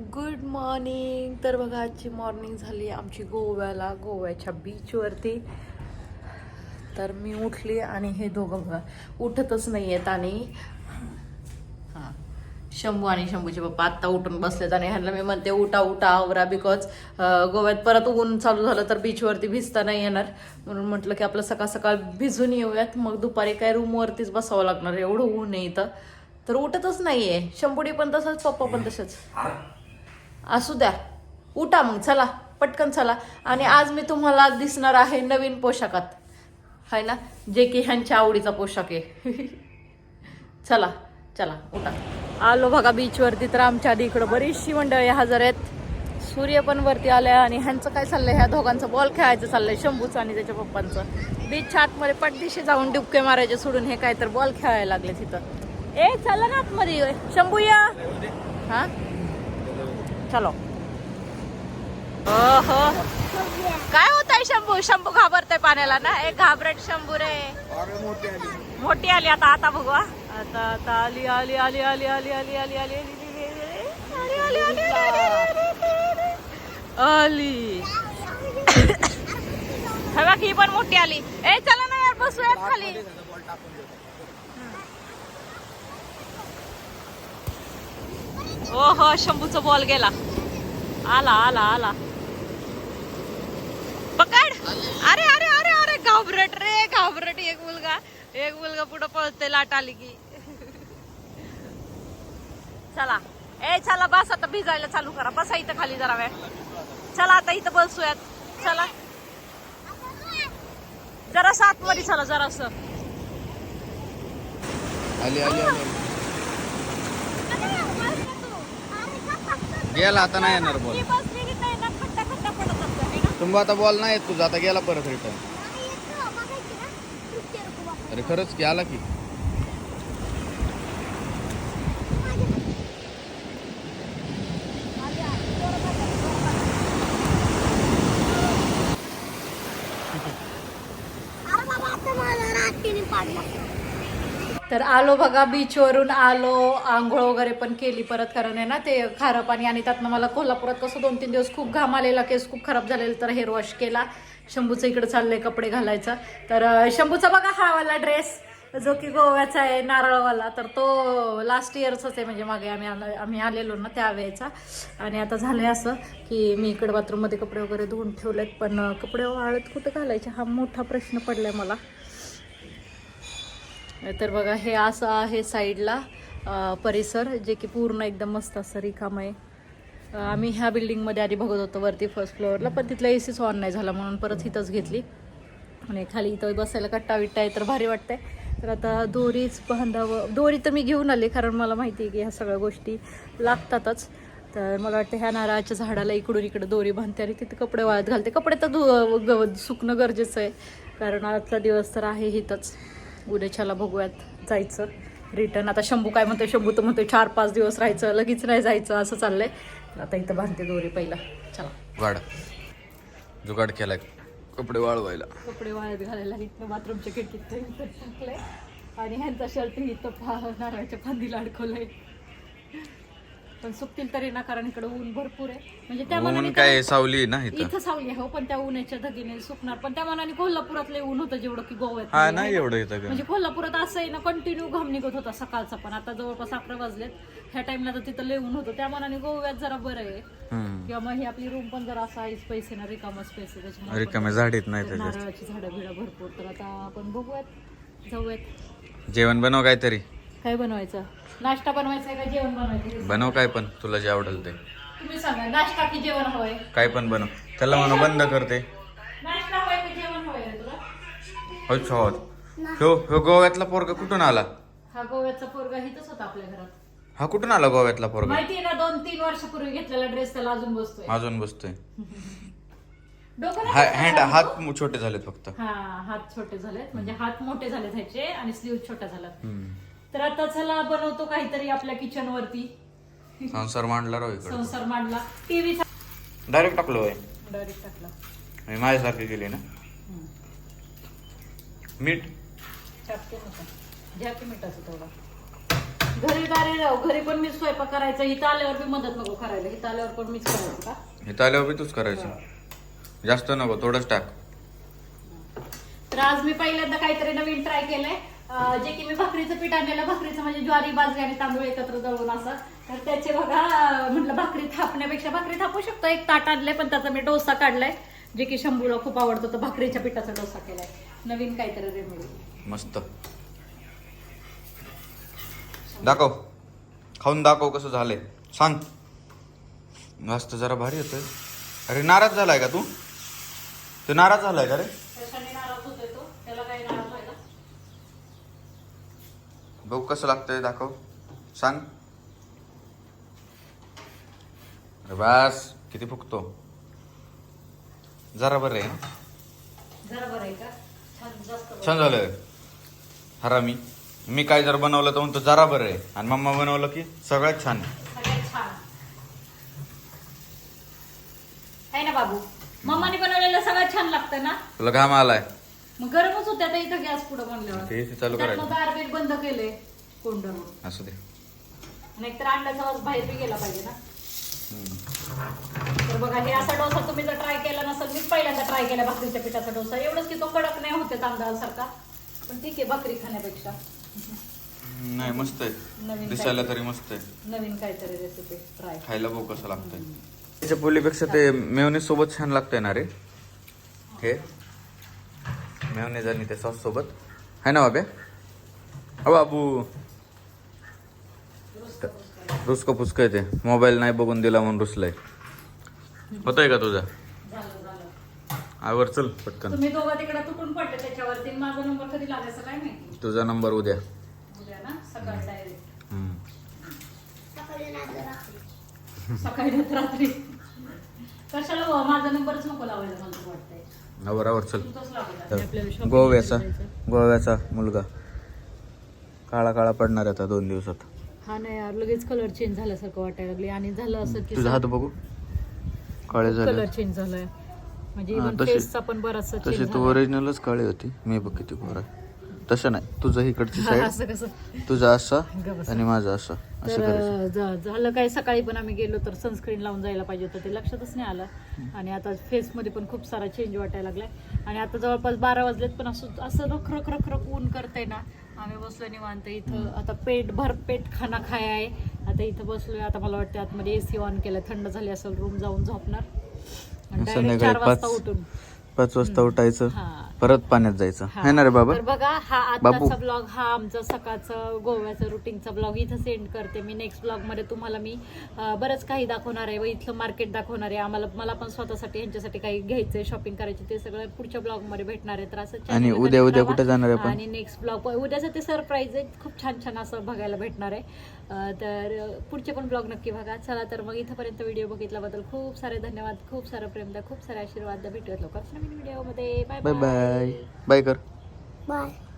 Good morning तर बघा आजची मॉर्निंग झाली आमची गोव्याला गोव्याच्या बीचवरती तर मी उठली आणि हे दोघं बघा उठतच नाही आहेत आणि हां शंभू आणि शंभूचे पप्पा आत्ता उठून बसलेत आणि ह्यांना मी म्हणते उठा उठा आवरा बिकॉज गोव्यात परत ऊन चालू झालं तर बीचवरती भिजता नाही येणार. म्हणून म्हटलं की आपलं सकाळ सकाळ भिजून येऊयात. मग दुपारी काय रूमवरतीच बसावं लागणार एवढं ऊन आहे इथं. तर उठतच नाहीये. शंभूडी पण तसंच पप्पा पण तसंच. असू द्या. उठा मग चला पटकन चला. आणि आज मी तुम्हाला दिसणार आहे नवीन पोशाखात. हाय ना? जे की ह्यांच्या आवडीचा पोशाख आहे. चला चला उठा. आलो बघा बीचवरती तर आमच्या आधी इकडं बरीचशी मंडळी हजर आहेत. सूर्य पण वरती आल्या आणि ह्यांचं काय चाललंय? ह्या दोघांचं बॉल खेळायचं चाललंय शंभूचं आणि त्याच्या पप्पांचं. बीचच्या आतमध्ये पटदिशी जाऊन डुबके मारायचे सोडून हे काय तर बॉल खेळायला लागले तिथं. ए चला ना आतमध्ये. शंभू या हा? चलो ओहो काय होत आहे शंभू शंभू घाबरतय पाण्याला ना एक घाबरट शंभू रे मोठी आली आता आता बघू हा. आता आता आली आली आली आली आली आली आली आली आली आली आली आली आली हे बघ ही पण मोठी आली ए चला ना यार बसूयात खाली ओहो शंभूचा बॉल गेला. आला आला आला. पकड. अरे अरे अरे अरे घाबरट रे घाबरट. एक मुलगा एक मुलगा पुढे पळते लाट आली की. चला. ए चला बस आता भिजायला चालू करा. बसा इथं खाली जरा वेळ. चला आता इथं बसूयात. चला. जरा सात मध्ये चला जरास. आली आली आली. गेला आता नाही येणार बॉल तुम्ही आता बॉल नाही येत तुझा आता गेला परत रिटर्न अरे खरंच की आला की. तर आलो बघा बीचवरून आलो आंघोळ वगैरे पण केली परत कारण आहे ना ते खारं पाणी. आणि त्यातनं मला कोल्हापुरात कसं दोन तीन दिवस खूप घाम आलेला केस खूप खराब झालेला तर हेअर वॉश केला. शंभूचं इकडे चाललंय कपडे घालायचा. तर शंभूचा बघा हा वाला ड्रेस जो की गोव्याचा आहे नारळवाला. तर तो लास्ट इयरचाच आहे म्हणजे मागे आम्ही आम्ही आलेलो ना त्यावेळेचा. आणि आता झालं आहे असं की मी इकडे बाथरूममध्ये कपडे वगैरे धुवून ठेवलेत पण कपडे वाळत कुठं घालायचे? हा मोठा प्रश्न पडला आहे मला. तर बघा हे असं आहे साईडला परिसर जे की पूर्ण एकदम मस्त असं रिकाम आहे आम्ही ह्या बिल्डिंगमध्ये आधी बघत होतो वरती फर्स्ट फ्लोअरला पण तिथला ए सीच ऑन नाही झाला म्हणून परत इथंच घेतली. आणि खाली इथं बसायला कट्टा विट्टा आहे तर भारी वाटतंय. तर आता दोरीच बांधावं दोरी तर मी घेऊन आले कारण मला माहिती आहे की ह्या सगळ्या गोष्टी लागतातच. तर मला वाटतं ह्या नारळाच्या झाडाला इकडून इकडे दोरी बांधते आणि तिथे कपडे वाळत घालते. कपडे तर धु ग- सुकणं गरजेचं आहे. कारण आजचा दिवस तर आहे इथंच उद्याच्याला बघूयात जायचं. रिटर्न आता शंभू काय म्हणतोय? शंभू तर म्हणतोय चार पाच दिवस राहायचं लगेच नाही जायचं असं चाललंय. आता इथं बांधते दोरी पहिला. चला. जुगाड जुगाड केलाय. कपडे वाळवायला. कपडे वाळत घालायला इथं बाथरूमच्या खिडकीत इथं टाकलंय. आणि ह्यांचा शर्ट इथं फा नारळाच्या फांदीला अडकवलंय. पण सुकतील तरी ना कारण इकडे ऊन भरपूर आहे. म्हणजे त्या मनाने काय सावली आहे ना इथं? इथं सावली हो पण त्या उन्हाच्या धगीने सुकणार. पण त्या मनाने कोल्हापुरात लय ऊन होतं जेवढं की गोव्यात हा नाही एवढं म्हणजे कोल्हापुरात असं आहे ना कंटिन्यू घाम निघत होता सकाळचा पण. आता जवळपास अकरा वाजलेत. ह्या टाइमला तर तिथं लय ऊन होतं. त्या मनाने गोव्यात जरा बरं आहे. हम्म. किंवा मग ही आपली रूम पण जरा असा आईस पैसे ना रिकामा स्पेस आहे. त्याच्यामुळे रिकामे झाडीत नाही तर त्याच्यात नारळाची झाडं बिडं भरपूर. तर आता आपण बघूयात. जाऊयात. जेवण बनव काहीतरी. काय बनवायचं? नाश्ता बनवायचा का जेवण बनवायचं बनव काय पण तुला जे आवडेल ते. तुम्ही सांगा नाश्ता की जेवण हवंय? काय पण बनव. त्याला म्हणू बंद करते नाश्ता हवाय की जेवण हवंय रे तुला? अच्छा हो ह्यो ह्यो गोव्यातला पोरगा कुठून आला? हा गोव्याचा पोरगा हिथच होता आपल्या घरात. हा कुठून आला गोव्यातला पोरगा? माहितीये ना दोन तीन वर्षापूर्वी घेतलेला ड्रेस त्याला अजून बसतोय. अजून बसतोय. डोकं नाही हा- का? हँड हात मो- छोटे झालेत फक्त. हा हात छोटे झालेत. म्हणजे हात मोठे झाले ह्याचे आणि स्लीव छोटा झाला हम्म. तर आता चला बनवतो काहीतरी आपल्या किचन वरती. संसार मांडला राव इकडे. संसार मांडला. टीव्ही डायरेक्ट टाकलो डायरेक्ट टाकला. मी माझ्यासारखी केली ना. हम्म. मीठ? टाकते नका घ्या की मिठाचं थोडं घरी दारे राहू घरी पण मीच स्वयंपाक करायचा. इथं आल्यावर बी मदत नको करायला. इथं आल्यावर पण मीच करायचं का? इथं आल्यावर बी तूच करायचं. जास्त नको थोडंच टाक. तर आज मी पहिल्यांदा काहीतरी नवीन ट्राय केलंय. जे की मी भाकरीचं पीठ आणलेलं भाकरीचं म्हणजे ज्वारी बाजरी आणि तांदूळ एकत्र दळून असं. तर त्याचे बघा म्हटलं भाकरी थापण्यापेक्षा भाकरी थापू शकतो. एक ताट आणलंय पण त्याचा मी डोसा काढलाय. जे की शंभूला खूप आवडतो तर भाकरीच्या पिठाचा डोसा केलाय. नवीन काहीतरी रेमेडी मस्त. दाखव. खाऊन दाखव कसं झालंय. सांग. मस्त जरा भारी येतोय. अरे नाराज झालाय का तू? तू नाराज झालाय का रे कशाने नाराज होतोय तो त्याला काही नाराज व्हायला बघू कसं लागतंय दाखव. सांग. अरे बास किती फुकतो. जरा बरं आहे छान झालं हरामी मी. काय जर बनवलं तर म्हणतो जरा बरं आहे. आणि मम्मा बनवलं की सगळ्यात छान सगळ्यात छान. आहे ना बाबू? मम्माने बनवलेलं सगळ्यात छान लागतं ना? तुला घाम आलाय. मग गरमच होत्या आता इथं गॅस पुढे ते AC चालू त्यातलं करायचं दार बीर बंद केले कोंडून असू दे. नाहीतर अंड्याचा आवाज बाहेर बी गेला पाहिजे ना. तर बघा हे असा डोसा तुम्ही जर ट्राय केला नसेल मीच पहिल्यांदा ट्राय केला भाकरीच्या पिठाचा डोसा. एवढंच की तो कडक नाही होते तांदळासारखा. पण ठीक आहे भाकरी खाण्यापेक्षा. नाही मस्त आहे. नवीन दिसायला तरी मस्त आहे. नवीन काहीतरी रेसिपी ट्राय खायला बघू कसं लागतंय. त्याच्या पोलीपेक्षा ते मेवनीज सोबत छान लागतंय ना रे? हे? मेवनीज आणि ते सॉस सोबत आहे ना बाब्या अ बाबू. रुसक पुसक ते. मोबाईल नाही बघून दिला म्हणून रुसलाय. होतंय का तुझा? आवर चल पटकन. तुम्ही दोघं तिकडे तुटून पडले त्याच्यावरती. माझा नंबर कधी लागायचा काय माहिती? तुझा नंबर उद्या. उद्या ना? सकाळी डायरेक्ट हम्म. सकाळी नाही तर रात्री. कशाला हो, माझा नंबरच नको लावायला मला तर वाटतंय. आवर चल. गोव्याचा. गोव्याचा मुलगा. काळा काळा पडणार आता दोन दिवसात. हा नाही यार लगेच कलर चेंज झाल्यासारखं वाटायला लागले आणि झालं असं की तुझा हात बघू. काळे झाले. कलर चेंज झालाय. म्हणजे हा, इव्हन तशी- फेसचा पण बराचसा तशी तू ओरिजिनलच काळी होती. मी बघ किती गोरा. आहे. तसं नाही. तुझं इकडची साईड असं कसं? तुझा असा. आणि माझा असा. असं करायचं झालं काय? सकाळी पण आम्ही गेलो तर सनस्क्रीन लावून जायला पाहिजे होतं. ते लक्षातच नाही आलं. आणि आता फेसमध्ये पण खूप सारा चेंज वाटायला लागलाय. आणि आता जवळपास बारा वाजलेत पण असं असं रख रख रख रख ऊन करतंय ना. आम्ही बसलो निवांत. इथं आता पेट भर पेट खाना खाय आहे. आता इथं बसलोय. आता मला वाटतं आतमध्ये एसी ऑन केलं. थंड झाली असेल रूम जाऊन झोपणार. आणि direct संध्याकाळी चार वाजता पाच- उठून. पाच वाजता उठायचं. हा. परत पाण्यात जायचं. हा. है ना रे बाबा? तर बघा हा बाबू. आजचा ब्लॉग हा आमचा सकाळचा गोव्याचा रुटीनचा ब्लॉग इथं सेंड करते मी. नेक्स्ट ब्लॉगमध्ये तुम्हाला मी अं, बरंच काही दाखवणार आहे व इथलं मार्केट दाखवणार आहे. आम्हाला मला पण स्वतःसाठी यांच्यासाठी काही घ्यायचंय शॉपिंग करायची ते सगळं पुढच्या ब्लॉगमध्ये भेटणार आहे. तर असं channel आणि उद्या- उद्या राहा. कुठे जाणार आहे आपण? आणि नेक्स्ट ब्लॉग उद्याचं ते सरप्राईज आहे. खूप छान छान असं बघायला भेटणार आहे. अं, तर अं, पुढचे पण ब्लॉग नक्की बघा. चला तर मग इथंपर्यंत व्हिडिओ बघितल्याबद्दल खूप सारे धन्यवाद खूप सारं प्रेम द्या खूप सारे आशीर्वाद द्या. भेटूयात लवकरच नवीन व्हिडिओमध्ये बाय बाय बाय बाय कर Bye.